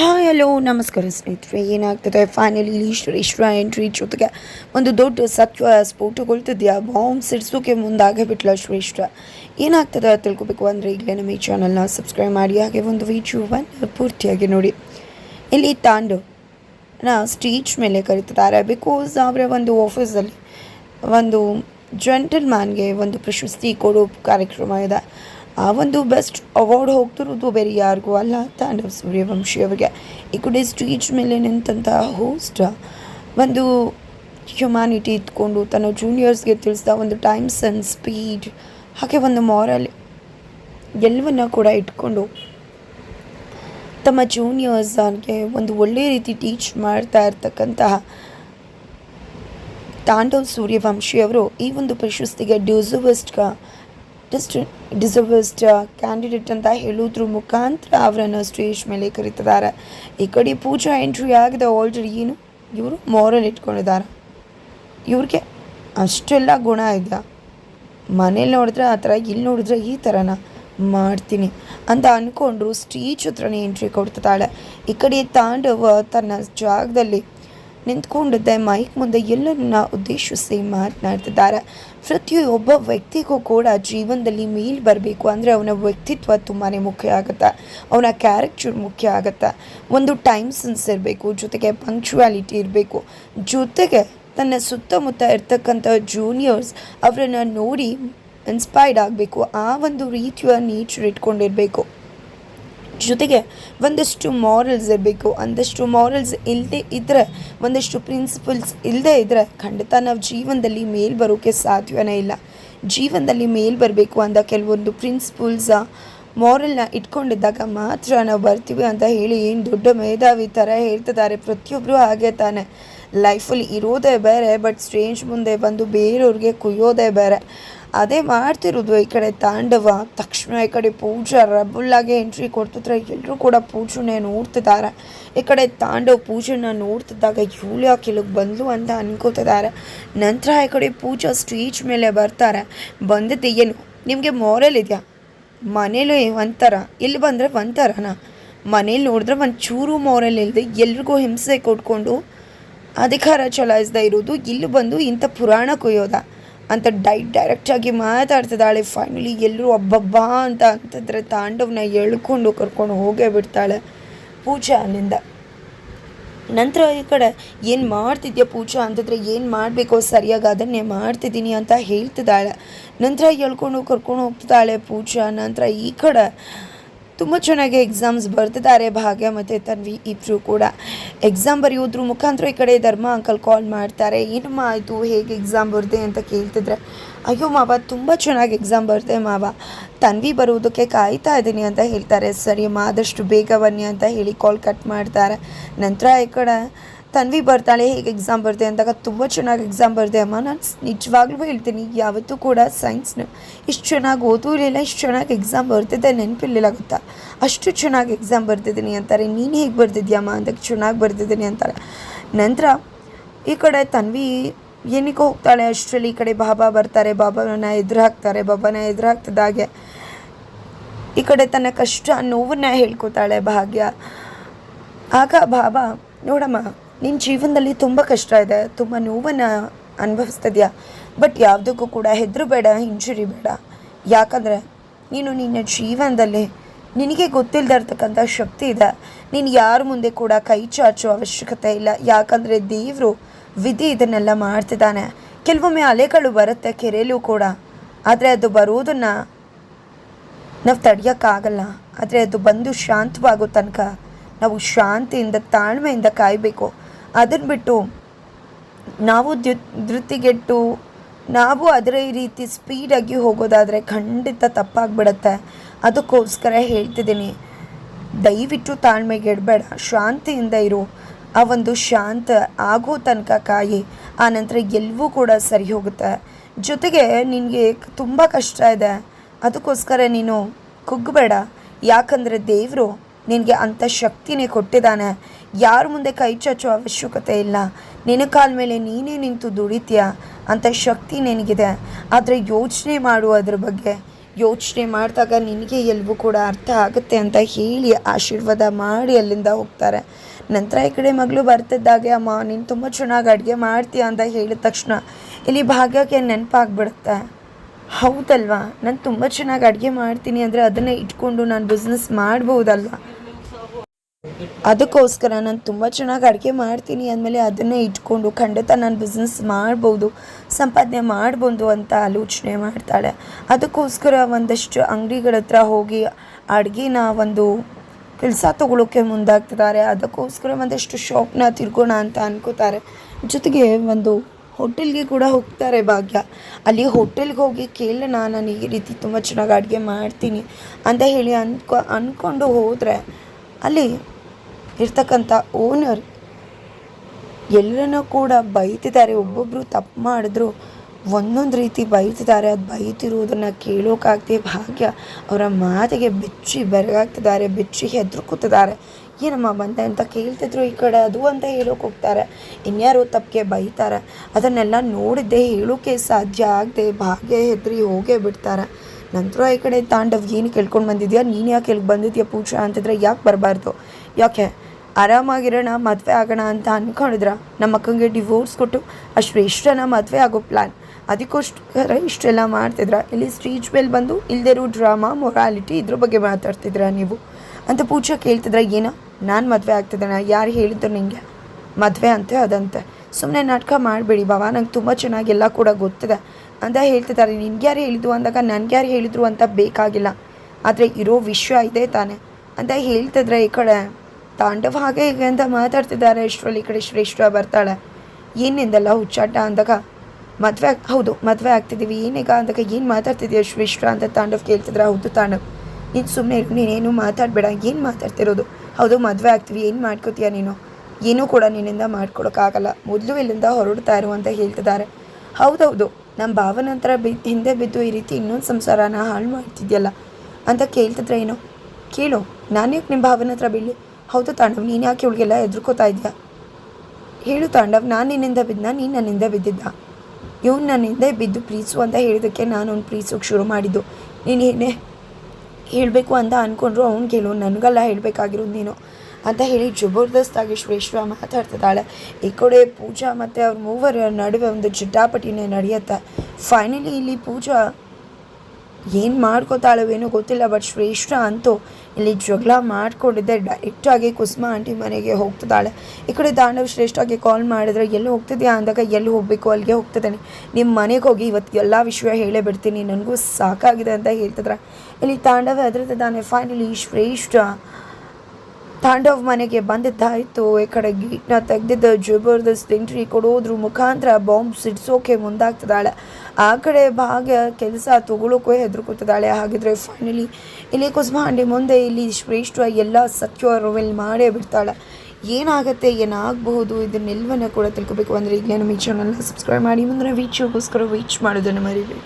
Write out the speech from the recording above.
Hi, hello, ನಮಸ್ಕಾರ ಸ್ನೇಹಿತರೆ. ಏನಾಗ್ತದೆ? ಫೈನಲಿ ಈಶ್ವರೇಶ್ವರ ಎಂಟ್ರಿ ಜೊತೆಗೆ ಒಂದು ದೊಡ್ಡ ಸತ್ವ ಸ್ಫೋಟಗೊಳ್ತಿದ್ಯಾ? ಬಾಂಬ್ ಸಿಡಿಸೋಕೆ ಮುಂದಾಗೇ ಬಿಟ್ಲ ಶ್ರೇಷ್ಠ? ಏನಾಗ್ತದೆ ತಿಳ್ಕೊಬೇಕು ಅಂದರೆ ಈಗಲೇ ನಮ್ಮ ಈ ಚಾನಲ್ನ ಸಬ್ಸ್ಕ್ರೈಬ್ ಮಾಡಿ, ಹಾಗೆ ಒಂದು ವಿಡಿಯೋವನ್ನು ಪೂರ್ತಿಯಾಗಿ ನೋಡಿ. ಇಲ್ಲಿ ತಾಂಡು ನಾ ಸ್ಟೇಜ್ ಮೇಲೆ ಕರೀತಿದ್ದಾರೆ. ಬಿಕಾಸ್ ಅವರ ಒಂದು ಆಫೀಸಲ್ಲಿ ಒಂದು ಜೆಂಟಲ್ ಮ್ಯಾನ್ಗೆ ಒಂದು ಪ್ರಶಸ್ತಿ ಕೊಡೋ ಕಾರ್ಯಕ್ರಮ ಇದೆ. ಆ ಒಂದು ಬೆಸ್ಟ್ ಅವಾರ್ಡ್ ಹೋಗ್ತಿರೋದು ಬೇರೆ ಯಾರಿಗೂ ಅಲ್ಲ ತಾಂಡವ್ ಸೂರ್ಯವಂಶಿ ಅವರಿಗೆ. ಈ ಕಡೆ ಸ್ಟೇಜ್ ಮೇಲೆ ನಿಂತಂತಹ ಹೋಸ್ಟ್ ಒಂದು ಹ್ಯುಮ್ಯಾನಿಟಿ ಇಟ್ಕೊಂಡು ತನ್ನ ಜೂನಿಯರ್ಸ್ಗೆ ತಿಳಿಸ್ದ ಒಂದು ಟೈಮ್ಸ್ ಆ್ಯಂಡ್ ಸ್ಪೀಡ್ ಹಾಗೆ ಒಂದು ಮಾರಲ್ ಎಲ್ಲವನ್ನ ಕೂಡ ಇಟ್ಕೊಂಡು ತಮ್ಮ ಜೂನಿಯರ್ಸ್ಗೆ ಒಂದು ಒಳ್ಳೆಯ ರೀತಿ ಟೀಚ್ ಮಾಡ್ತಾ ಇರ್ತಕ್ಕಂತಹ ತಾಂಡವ್ ಸೂರ್ಯವಂಶಿ ಅವರು ಈ ಒಂದು ಪ್ರಶಸ್ತಿಗೆ ಡಿಸರ್ವಸ್ಟ್ ಡಿಸ್ಟ್ ಡಿಸರ್ವಸ್ಟ್ ಕ್ಯಾಂಡಿಡೇಟ್ ಅಂತ ಹೇಳೋದ್ರ ಮುಖಾಂತರ ಅವರನ್ನು ಸ್ಟೇಜ್ ಮೇಲೆ ಕರೀತಿದ್ದಾರೆ. ಈ ಕಡೆ ಪೂಜಾ ಎಂಟ್ರಿ ಆಗಿದೆ. ಆಲ್ರೆಡಿ ಏನು? ಇವರು ಮಾರಲ್ ಇಟ್ಕೊಂಡಿದ್ದಾರೆ. ಇವ್ರಿಗೆ ಅಷ್ಟೆಲ್ಲ ಗುಣ ಇದೆಯಾ ಮನೇಲಿ ನೋಡಿದ್ರೆ ಆ ಥರ, ಇಲ್ಲಿ ನೋಡಿದ್ರೆ ಈ ಥರನ ಮಾಡ್ತೀನಿ ಅಂತ ಅಂದ್ಕೊಂಡ್ರು ಸ್ಟೇಜ್ ಹತ್ರನೇ ಎಂಟ್ರಿ ಕೊಡ್ತಿದ್ದಾಳೆ. ಈ ಕಡೆ ತಾಂಡವ ತನ್ನ ಜಾಗದಲ್ಲಿ ನಿಂತ್ಕೊಂಡಿದ್ದೆ ಮೈಕ್ ಮುಂದೆ ಎಲ್ಲರನ್ನ ಉದ್ದೇಶಿಸಿ ಮಾತನಾಡ್ತಿದ್ದಾರೆ. ಪ್ರತಿಯೊಬ್ಬ ವ್ಯಕ್ತಿಗೂ ಕೂಡ ಜೀವನದಲ್ಲಿ ಮೇಲ್ ಬರಬೇಕು ಅಂದರೆ ಅವನ ವ್ಯಕ್ತಿತ್ವ ತುಂಬಾ ಮುಖ್ಯ ಆಗುತ್ತೆ. ಅವನ ಕ್ಯಾರೆಕ್ಟರ್ ಮುಖ್ಯ ಆಗುತ್ತೆ. ಒಂದು ಟೈಮ್ ಸೆನ್ಸ್ ಇರಬೇಕು, ಜೊತೆಗೆ ಪಂಕ್ಚುಯಾಲಿಟಿ ಇರಬೇಕು. ಜೊತೆಗೆ ತನ್ನ ಸುತ್ತಮುತ್ತ ಇರ್ತಕ್ಕಂಥ ಜೂನಿಯರ್ಸ್ ಅವರನ್ನು ನೋಡಿ ಇನ್ಸ್ಪೈರ್ಡ್ ಆಗಬೇಕು. ಆ ಒಂದು ರೀತಿಯ ನೇಚರ್ ಇಟ್ಕೊಂಡಿರಬೇಕು. ಜೊತೆಗೆ ಒಂದಷ್ಟು ಮಾರಲ್ಸ್ ಇರಬೇಕು, ಒಂದಷ್ಟು ಮಾರಲ್ಸ್ ಇಲ್ಲದೆ ಇದ್ದರೆ ಒಂದಷ್ಟು ಪ್ರಿನ್ಸಿಪಲ್ಸ್ ಇಲ್ಲದೆ ಇದ್ದರೆ ಖಂಡಿತ ನಾವು ಜೀವನದಲ್ಲಿ ಮೇಲ್ ಬರೋಕ್ಕೆ ಸಾಧ್ಯವೇ ಇಲ್ಲ. ಜೀವನದಲ್ಲಿ ಮೇಲ್ ಬರಬೇಕು ಅಂತ ಕೆಲವೊಂದು ಪ್ರಿನ್ಸಿಪಲ್ಸ ಮಾರಲ್ನ ಇಟ್ಕೊಂಡಿದ್ದಾಗ ಮಾತ್ರ ನಾವು ಬರ್ತೀವಿ ಅಂತ ಹೇಳಿ ಏನು ದೊಡ್ಡ ಮೇಧಾವಿ ಥರ ಹೇಳ್ತಿದ್ದಾರೆ. ಪ್ರತಿಯೊಬ್ಬರು ಹಾಗೆ ತಾನೆ. ಲೈಫಲ್ಲಿ ಇರೋದೇ ಬೇರೆ ಬಟ್ ಸ್ಟ್ರೇಂಜ್ ಮುಂದೆ ಬಂದು ಬೇರೆಯವ್ರಿಗೆ ಕುಯ್ಯೋದೇ ಬೇರೆ. ಅದೇ ಮಾಡ್ತಿರೋದು ಈ ಕಡೆ ತಾಂಡವ. ತಕ್ಷಣ ಈ ಕಡೆ ಪೂಜಾ ರಬುಲ್ಲಾಗೆ ಎಂಟ್ರಿ ಕೊಡ್ತಿದ್ರೆ ಎಲ್ಲರೂ ಕೂಡ ಪೂಜೆನೇ ನೋಡ್ತಿದ್ದಾರೆ. ಈ ಕಡೆ ತಾಂಡವ ಪೂಜೆನ ನೋಡ್ತಿದ್ದಾಗ ಇವಳು ಯಾಕೆ ಬಂದ್ಲು ಅಂತ ಅನ್ಕೋತಿದ್ದಾರೆ. ನಂತರ ಈ ಕಡೆ ಪೂಜಾ ಸ್ಟೇಜ್ ಮೇಲೆ ಬರ್ತಾರೆ. ಬಂದಿದ್ದು ಏನು? ನಿಮಗೆ ಮೋರಲ್ ಇದೆಯಾ? ಮನೇಲಿ ಒಂಥರ. ಇಲ್ಲಿ ಬಂದರೆ ಒಂಥರನ? ಮನೇಲಿ ನೋಡಿದ್ರೆ ಒಂದು ಚೂರು ಮೋರಲ್ ಇಲ್ಲದೆ ಎಲ್ರಿಗೂ ಹಿಂಸೆ ಕೊಟ್ಕೊಂಡು ಅಧಿಕಾರ ಚಲಾಯಿಸ್ದ ಇರೋದು. ಇಲ್ಲಿ ಬಂದು ಇಂಥ ಪುರಾಣ ಕೊಯ್ಯೋದ? ಅಂತ ಡೈ ಡೈರೆಕ್ಟಾಗಿ ಮಾತಾಡ್ತಿದ್ದಾಳೆ. ಫೈನಲಿ ಎಲ್ಲರೂ ಅಬ್ಬಬ್ಬಾ ಅಂತ ಅಂತಂದರೆ ತಾಂಡವನ ಎಳ್ಕೊಂಡು ಕರ್ಕೊಂಡು ಹೋಗೇ ಬಿಡ್ತಾಳೆ ಪೂಜಾ ಅಲ್ಲಿಂದ. ನಂತರ ಈ ಕಡೆ, ಏನು ಮಾಡ್ತಿದ್ಯಾ ಪೂಜಾ? ಅಂತಂದರೆ, ಏನು ಮಾಡಬೇಕೋ? ಸರಿಯಾಗಿ ಅದನ್ನೇ ಮಾಡ್ತಿದ್ದೀನಿ ಅಂತ ಹೇಳ್ತಿದ್ದಾಳೆ. ನಂತರ ಎಳ್ಕೊಂಡು ಕರ್ಕೊಂಡು ಹೋಗ್ತಿದ್ದಾಳೆ ಪೂಜಾ. ನಂತರ ಈ ಕಡೆ ತುಂಬ ಚೆನ್ನಾಗಿ ಎಕ್ಸಾಮ್ಸ್ ಬರ್ತಿದ್ದಾರೆ ಭಾಗ್ಯ ಮತ್ತು ತನ್ವಿ ಇಬ್ಬರು ಕೂಡ. ಎಕ್ಸಾಮ್ ಬರೆಯೋದ್ರ ಮುಖಾಂತರ ಈ ಕಡೆ ಧರ್ಮ ಅಂಕಲ್ ಕಾಲ್ ಮಾಡ್ತಾರೆ, ಏನಮ್ಮ ಆಯಿತು, ಹೇಗೆ ಎಕ್ಸಾಮ್ ಬರ್ದೆ ಅಂತ ಕೇಳ್ತಿದ್ರೆ, ಅಯ್ಯೋ ಮಾವ, ತುಂಬ ಚೆನ್ನಾಗಿ ಎಕ್ಸಾಮ್ ಬರ್ದೆ ಮಾವ. ತನ್ವಿ ಬರುವುದಕ್ಕೆ ಕಾಯ್ತಾ ಇದ್ದೀನಿ ಅಂತ ಹೇಳ್ತಾರೆ. ಸರಿ ಅಮ್ಮ, ಆದಷ್ಟು ಬೇಗ ಬನ್ನಿ ಅಂತ ಹೇಳಿ ಕಾಲ್ ಕಟ್ ಮಾಡ್ತಾರೆ. ನಂತರ ಈ ಕಡೆ ತನ್ವಿ ಬರ್ತಾಳೆ, ಹೇಗೆ ಎಕ್ಸಾಮ್ ಬರುತ್ತೆ ಅಂದಾಗ, ತುಂಬ ಚೆನ್ನಾಗಿ ಎಕ್ಸಾಮ್ ಬರುತ್ತೆ ಅಮ್ಮ. ನಾನು ನಿಜವಾಗ್ಲೂ ಹೇಳ್ತೀನಿ, ಯಾವತ್ತೂ ಕೂಡ ಸೈನ್ಸ್ನ ಇಷ್ಟು ಚೆನ್ನಾಗಿ ಓದಲಿಲ್ಲ ಇಷ್ಟು ಚೆನ್ನಾಗಿ ಎಕ್ಸಾಮ್ ಬರ್ತಿದ್ದೆ ನೆನಪಿರಲಿಲ್ಲ ಗೊತ್ತಾ? ಅಷ್ಟು ಚೆನ್ನಾಗಿ ಎಕ್ಸಾಮ್ ಬರ್ತಿದ್ದೀನಿ ಅಂತಾರೆ. ನೀನು ಹೇಗೆ ಬರ್ತಿದ್ಯಮ್ಮ ಅಂತ ಚೆನ್ನಾಗಿ ಬರ್ತಿದ್ದೀನಿ ಅಂತಾರೆ. ನಂತರ, ಈ ಕಡೆ ತನ್ವಿ ಏನಕ್ಕೆ ಹೋಗ್ತಾಳೆ, ಅಷ್ಟರಲ್ಲಿ ಈ ಕಡೆ ಬಾಬಾ ಬರ್ತಾರೆ, ಬಾಬಾನ ಎದುರು ಹಾಕ್ತಾರೆ ಬಾಬಾನ ಎದುರು ಹಾಕ್ತಿದ್ದಾಗೆ ಈ ಕಡೆ ತನ್ನ ಕಷ್ಟ, ನೋವನ್ನ ಹೇಳ್ಕೊತಾಳೆ ಭಾಗ್ಯ. ಆಗ ಬಾಬಾ, ನೋಡಮ್ಮ ನಿನ್ನ ಜೀವನದಲ್ಲಿ ತುಂಬ ಕಷ್ಟ ಇದೆ, ತುಂಬ ನೋವನ್ನು ಅನುಭವಿಸ್ತಿದ್ಯಾ? ಬಟ್ ಯಾವುದಕ್ಕೂ ಕೂಡ ಹೆದರು ಬೇಡ ಇಂಜುರಿ ಬೇಡ. ಯಾಕಂದರೆ ನೀನು ನಿನ್ನ ಜೀವನದಲ್ಲಿ ನಿನಗೆ ಗೊತ್ತಿಲ್ಲದೆ ಇರ್ತಕ್ಕಂಥ ಶಕ್ತಿ ಇದೆ. ನೀನು ಯಾರ ಮುಂದೆ ಕೂಡ ಕೈ ಚಾಚೋ ಅವಶ್ಯಕತೆ ಇಲ್ಲ. ಯಾಕಂದರೆ ದೇವರು ವಿಧಿ ಇದನ್ನೆಲ್ಲ ಮಾಡ್ತಿದ್ದಾನೆ. ಕೆಲವೊಮ್ಮೆ ಅಲೆಗಳು ಬರುತ್ತೆ ಕೆರೆಯಲ್ಲೂ ಕೂಡ. ಆದರೆ ಅದು ಬರೋದನ್ನು ನಾವು ತಡೆಯೋಕ್ಕಾಗಲ್ಲ. ಆದರೆ ಅದು ಬಂದು ಶಾಂತವಾಗೋ ತನಕ ನಾವು ಶಾಂತಿಯಿಂದ ತಾಳ್ಮೆಯಿಂದ ಕಾಯಬೇಕು. ಅದನ್ನು ಬಿಟ್ಟು ನಾವು ದ್ಯು, ಧೃತಿಗೆಟ್ಟು ನಾವು ಅದರ ರೀತಿ ಸ್ಪೀಡಾಗಿ ಹೋಗೋದಾದರೆ ಖಂಡಿತ ತಪ್ಪಾಗ್ಬಿಡತ್ತೆ. ಅದಕ್ಕೋಸ್ಕರ ಹೇಳ್ತಿದ್ದೀನಿ. ದಯವಿಟ್ಟು ತಾಳ್ಮೆಗೆಡಬೇಡ. ಶಾಂತಿಯಿಂದ ಇರು. ಆ ಒಂದು ಶಾಂತ ಆಗೋ ತನಕ ಕಾಯಿ. ಆ ನಂತರ ಎಲ್ಲವೂ ಕೂಡ ಸರಿ ಹೋಗುತ್ತೆ. ಜೊತೆಗೆ ನಿನಗೆ ತುಂಬ ಕಷ್ಟ ಇದೆ. ಅದಕ್ಕೋಸ್ಕರ ನೀನು ಕುಗ್ಗಬೇಡ ಯಾಕಂದರೆ ದೇವರು ನಿನಗೆ ಅಂಥ ಶಕ್ತಿನೇ ಕೊಟ್ಟಿದ್ದಾನೆ. ಯಾರ ಮುಂದೆ ಕೈ ಚಾಚೋ ಅವಶ್ಯಕತೆ ಇಲ್ಲ. ನಿನ್ನ ಕಾಲ ಮೇಲೆ ನೀನೇ ನಿಂತು ದುಡಿತೀಯ? ಅಂತ ಶಕ್ತಿ ನಿನಗಿದೆ. ಆದರೆ ಯೋಚನೆ ಮಾಡು ಅದ್ರ ಬಗ್ಗೆ. ಯೋಚನೆ ಮಾಡಿದಾಗ ನಿನಗೆ ಎಲ್ಲವೂ ಕೂಡ ಅರ್ಥ ಆಗುತ್ತೆ ಅಂತ ಹೇಳಿ ಆಶೀರ್ವಾದ ಮಾಡಿ ಅಲ್ಲಿಂದ ಹೋಗ್ತಾರೆ. ನಂತರ ಈ ಕಡೆ ಮಗಳು ಬರ್ತಿದ್ದಾಗೆ, ಅಮ್ಮ, ನೀನು ತುಂಬ ಚೆನ್ನಾಗಿ ಅಡುಗೆ ಮಾಡ್ತೀಯ? ಅಂತ ಹೇಳಿದ ತಕ್ಷಣ ಇಲ್ಲಿ ಭಾಗ್ಯಕ್ಕೆ ನೆನಪಾಗ್ಬಿಡುತ್ತೆ. ಹೌದಲ್ವಾ? ನಾನು ತುಂಬ ಚೆನ್ನಾಗಿ ಅಡುಗೆ ಮಾಡ್ತೀನಿ, ಅಂದರೆ ಅದನ್ನೇ ಇಟ್ಕೊಂಡು ನಾನು ಬಿಸ್ನೆಸ್ ಮಾಡ್ಬೋದಲ್ವಾ? ಅದಕ್ಕೋಸ್ಕರ ನಾನು ತುಂಬ ಚೆನ್ನಾಗಿ ಅಡುಗೆ ಮಾಡ್ತೀನಿ ಅಂದಮೇಲೆ ಅದನ್ನೇ ಇಟ್ಕೊಂಡು ಖಂಡಿತ ನಾನು ಬಿಸ್ನೆಸ್ ಮಾಡ್ಬೋದು, ಸಂಪಾದನೆ ಮಾಡ್ಬೋದು ಅಂತ ಆಲೋಚನೆ ಮಾಡ್ತಾಳೆ. ಅದಕ್ಕೋಸ್ಕರ ಒಂದಷ್ಟು ಅಂಗಡಿಗಳ ಹತ್ರ ಹೋಗಿ ಅಡುಗೆನ ಒಂದು ಕೆಲಸ ತೊಗೊಳೋಕ್ಕೆ ಮುಂದಾಗ್ತಿದ್ದಾರೆ. ಅದಕ್ಕೋಸ್ಕರ ಒಂದಷ್ಟು ಶಾಪ್ನ ತಿರ್ಗೋಣ ಅಂತ ಅನ್ಕೋತಾರೆ. ಜೊತೆಗೆ ಒಂದು ಹೋಟೆಲ್ಗೆ ಕೂಡ ಹೋಗ್ತಾರೆ ಭಾಗ್ಯ. ಅಲ್ಲಿ ಹೋಟೆಲ್ಗೆ ಹೋಗಿ ಕೇಳೋಣ ನಾನು ಈ ರೀತಿ ತುಂಬ ಚೆನ್ನಾಗಿ ಅಡುಗೆ ಮಾಡ್ತೀನಿ ಅಂತ ಹೇಳಿ ಅನ್ಕೊ ಅಂದ್ಕೊಂಡು ಹೋದರೆ ಅಲ್ಲಿ ಇರ್ತಕ್ಕಂಥ ಓನರ್ ಎಲ್ಲರನ್ನೂ ಕೂಡ ಬೈತಿದ್ದಾರೆ. ಒಬ್ಬೊಬ್ಬರು ತಪ್ಪು ಮಾಡಿದ್ರು, ಒಂದೊಂದು ರೀತಿ ಬೈತಿದ್ದಾರೆ. ಅದು ಬೈತಿರುವುದನ್ನು ಕೇಳೋಕ್ಕಾಗದೆ ಭಾಗ್ಯ ಅವರ ಮಾತಿಗೆ ಬೆಚ್ಚಿ ಬೆರಗಾಗ್ತಿದ್ದಾರೆ, ಬೆಚ್ಚಿ ಹೆದರ್ಕೋತಿದ್ದಾರೆ ಏನಮ್ಮ ಬಂದೆ ಅಂತ ಕೇಳ್ತಿದ್ರು ಈ ಕಡೆ, ಅದು ಅಂತ ಹೇಳೋಕೆ ಹೋಗ್ತಾರೆ. ಇನ್ಯಾರು ತಪ್ಪಿಗೆ ಬೈತಾರೆ. ಅದನ್ನೆಲ್ಲ ನೋಡಿದ್ದೆ ಹೇಳೋಕೆ ಸಾಧ್ಯ ಆಗದೆ ಭಾಗ್ಯ ಹೆದರಿ ಹೋಗೇ ಬಿಡ್ತಾರೆ. ನಂತರ ಈ ಕಡೆ ತಾಂಡವ್ ಏನು ಕೇಳ್ಕೊಂಡು ಬಂದಿದ್ಯಾ? ನೀನು ಯಾಕೆ ಎಲ್ಲಿ ಬಂದಿದ್ಯಾ ಪೂಜಾ ಅಂತಿದ್ರೆ ಯಾಕೆ ಬರಬಾರ್ದು? ಯಾಕೆ? ಆರಾಮಾಗಿರೋಣ, ಮದುವೆ ಆಗೋಣ ಅಂತ ಅಂದ್ಕೊಂಡಿದ್ರ ನಮ್ಮ ಅಕ್ಕಂಗೆ ಡಿವೋರ್ಸ್ ಕೊಟ್ಟು ಅಷ್ಟು ಮದುವೆ ಆಗೋ ಪ್ಲ್ಯಾನ್ ಅದಕ್ಕೋಸ್ಕರ ಇಷ್ಟೆಲ್ಲ ಮಾಡ್ತಿದ್ರ? ಇಲ್ಲಿ ಸ್ಟೇಜ್ ಮೇಲೆ ಬಂದು ಇಲ್ದಿರೋ ಡ್ರಾಮಾ ಮೊರಾಲಿಟಿ ಇದ್ರ ಬಗ್ಗೆ ಮಾತಾಡ್ತಿದ್ರ ನೀವು? ಅಂತ ಪೂಜಾ ಕೇಳ್ತಿದ್ರ, ಏನ? ನಾನು ಮದುವೆ ಆಗ್ತಿದ್ದಾನ? ಯಾರು ಹೇಳಿದ್ರು ನಿಂಗೆ? ಮದುವೆ ಅಂತೆ, ಅದಂತೆ. ಸುಮ್ಮನೆ ನಾಟಕ ಮಾಡಬೇಡಿ ಬಾವ, ನಂಗೆ ತುಂಬ ಚೆನ್ನಾಗಿ ಎಲ್ಲ ಕೂಡ ಗೊತ್ತಿದೆ. ಅಂತ ಹೇಳ್ತಿದ್ದಾರೆ. ನಿನ್ಗೆ ಯಾರು ಹೇಳಿದ್ರು ಅಂದಾಗ ನನ್ಗೆ ಯಾರು ಹೇಳಿದ್ರು ಅಂತ ಬೇಕಾಗಿಲ್ಲ. ಆದರೆ ಇರೋ ವಿಷಯ ಇದೆ ತಾನೆ ಅಂತ ಹೇಳ್ತಿದ್ರೆ ಈ ಕಡೆ. ತಾಂಡವ ಹಾಗೆ ಹೀಗೆ ಅಂತ ಮಾತಾಡ್ತಿದ್ದಾರೆ. ಇಷ್ಟರಲ್ಲಿ ಈ ಕಡೆ ಶ್ರೇಷ್ಠ ಬರ್ತಾಳೆ. ಏನಿಂದಲ್ಲ ಹುಚ್ಚಾಟ ಅಂದಾಗ? ಮದುವೆ ಹೌದು, ಮದುವೆ ಆಗ್ತಿದ್ದೀವಿ ಏನೀಗ ಅಂದಾಗ ಏನು ಮಾತಾಡ್ತಿದ್ದೀಯ ಶ್ರೇಷ್ಠ ಅಂತ ತಾಂಡವ್ ಕೇಳ್ತಿದ್ರೆ? ಹೌದು ತಾಂಡವ್ ನೀನು ಸುಮ್ಮನೆ ಇರು, ನೀನೇನು ಮಾತಾಡಬೇಡ. ಏನು ಮಾತಾಡ್ತಿರೋದು? ಹೌದು, ಮದುವೆ ಆಗ್ತೀವಿ. ಏನು ಮಾಡ್ಕೋತೀಯ ನೀನು? ಏನೂ ಕೂಡ ನಿನ್ನಿಂದ ಮಾಡ್ಕೊಡೋಕ್ಕಾಗಲ್ಲ ಮೊದಲು ಇಲ್ಲಿಂದ ಹೊರಡ್ತಾ ಇರು ಅಂತ ಹೇಳ್ತಿದ್ದಾರೆ. ಹೌದೌದು. ನಮ್ಮ ಭಾವನ ಹತ್ರ ಬಿ, ಹಿಂದೆ ಬಿದ್ದು ಈ ರೀತಿ ಇನ್ನೊಂದು ಸಂಸಾರನ ಹಾಳು ಮಾಡ್ತಿದ್ಯಲ್ಲ? ಅಂತ ಕೇಳ್ತಿದ್ರೆ ಏನು? ಕೇಳು, ನಾನು ಯಾಕೆ ನಿಮ್ಮ ಭಾವನ ಹತ್ರ ಬೀಳಿ ಹೌದು ತಾಂಡವ್, ನೀನು ಯಾಕೆ ಇವಳಿಗೆಲ್ಲ ಎದುರ್ಕೋತಾ ಇದೆಯಾ? ಹೇಳು ತಾಂಡವ್, ನಾನು ನಿನ್ನಿಂದ ಬಿದ್ದ ನೀನು ನನ್ನಿಂದ ಬಿದ್ದಿದ್ದ? ಇವನು ನನ್ನಿಂದ ಬಿದ್ದು ಪ್ರೀಸು ಅಂತ ಹೇಳಿದ್ದಕ್ಕೆ ನಾನು ಅವ್ನು ಪ್ರೀಸಕ್ಕೆ ಶುರು ಮಾಡಿದ್ದು. ನೀನು ಏನೇ ಹೇಳಬೇಕು ಅಂತ ಅಂದ್ಕೊಂಡ್ರು ಅವ್ನು ಕೇಳು, ನನಗೆಲ್ಲ ಹೇಳಬೇಕಾಗಿರೋದು ನೀನು. ಅಂತ ಹೇಳಿ ಜಬರ್ದಸ್ತಾಗಿ ಶ್ರೇಷ್ಠ ಮಾತಾಡ್ತಿದ್ದಾಳೆ. ಈ ಕಡೆ ಪೂಜಾ ಮತ್ತು ಅವ್ರ ಮೂವರ ನಡುವೆ ಒಂದು ಜಿಡ್ಡಾಪಟಿನೇ ನಡೆಯುತ್ತೆ. ಫೈನಲಿ ಇಲ್ಲಿ ಪೂಜಾ ಏನು ಮಾಡ್ಕೋತಾಳೋ ಏನೋ ಗೊತ್ತಿಲ್ಲ ಬಟ್ ಶ್ರೇಷ್ಠ ಅಂತೂ ಇಲ್ಲಿ ಜಗಳ ಮಾಡ್ಕೊಂಡಿದ್ದೆ. ಡೈರೆಕ್ಟಾಗಿ ಕುಸುಮ ಆಂಟಿ ಮನೆಗೆ ಹೋಗ್ತಿದ್ದಾಳೆ. ಈ ಕಡೆ ತಾಂಡವ್ ಶ್ರೇಷ್ಠಾಗಿ ಕಾಲ್ ಮಾಡಿದ್ರೆ, ಎಲ್ಲಿ ಹೋಗ್ತಿದ್ಯಾ? ಅಂದಾಗ, ಎಲ್ಲಿ ಹೋಗಬೇಕು? ಅಲ್ಲಿಗೆ ಹೋಗ್ತಿದ್ದಾನೆ. ನಿಮ್ಮ ಮನೆಗೆ ಹೋಗಿ ಇವತ್ತು ಎಲ್ಲ ವಿಷಯ ಹೇಳೇ ಬಿಡ್ತೀನಿ. ನನಗೂ ಸಾಕಾಗಿದೆ ಅಂತ ಹೇಳ್ತಿದ್ರೆ. ಇಲ್ಲಿ ತಾಂಡವ ಹೆದರ್ತಿದ್ದಾನೆ. ಫೈನಲಿ ಶ್ರೇಷ್ಠ ತಾಂಡವ್ ಮನೆಗೆ ಬಂದಿದ್ದಾಯಿತು. ಈ ಕಡೆ ಗೀಟ್ನ ತೆಗೆದಿದ್ದ ಜಬರ್ದಸ್ತ್ ಎಂಟ್ರಿ ಕೊಡೋದ್ರ ಮುಖಾಂತರ ಬಾಂಬ್ ಸಿಡ್ಸೋಕೆ ಮುಂದಾಗ್ತಿದ್ದಾಳೆ. ಆ ಕಡೆ ಭಾಗ್ಯ ಕೆಲಸ ತಗೊಳ್ಳೋಕ್ಕೂ ಹೆದರ್ಕೊತಿದ್ದಾಳೆ. ಹಾಗಿದ್ರೆ ಫೈನಲಿ ಇಲ್ಲಿ ಕುಸುಮಾಂಡಿ ಮುಂದೆ ಇಲ್ಲಿ ಶ್ರೇಷ್ಠ ಎಲ್ಲ ಸತ್ಯ ರೋವೆಲ್ ಮಾಡೇ ಬಿಡ್ತಾಳೆ. ಏನಾಗುತ್ತೆ, ಏನಾಗಬಹುದು ಇದನ್ನೆಲ್ಲವನ್ನ ಕೂಡ ತಿಳ್ಕೊಬೇಕು. ಅಂದರೆ ಈಗ ನಮ್ಮ ಈ ಚಾನಲ್ನ ಸಬ್ಸ್ಕ್ರೈಬ್ ಮಾಡಿ. ಮುಂದಿನ ವೀಕ್ಷೋಗೋಸ್ಕರ ವೀಚ್ ಮಾಡೋದನ್ನು ಮರಿಬೇಡಿ.